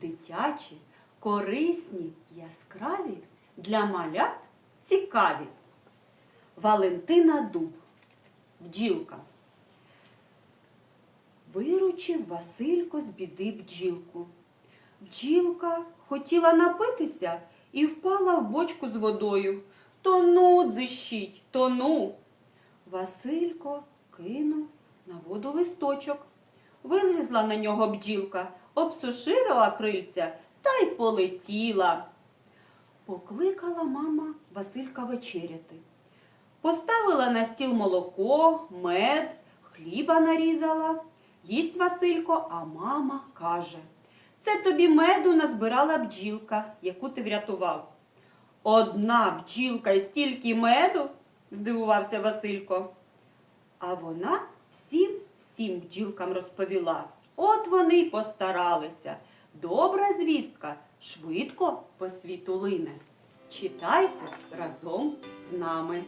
дитячі, корисні, яскраві, для малят цікаві. Валентина Дуб, бджілка. Виручив Василько з біди бджілку. Бджілка хотіла напитися і впала в бочку з водою. Тону, дзищить, тону. Василько кинув на воду листочок. Вилізла на нього бджілка, обсуширила крильця та й полетіла. Покликала мама Василька вечеряти. Поставила на стіл молоко, мед, хліба нарізала. Їсть Василько, а мама каже: Це тобі меду назбирала бджілка, яку ти врятував. Одна бджілка і стільки меду? здивувався Василько. А вона всім всім бджілкам розповіла. От вони й постаралися. Добра звістка швидко по світу лине. Читайте разом з нами.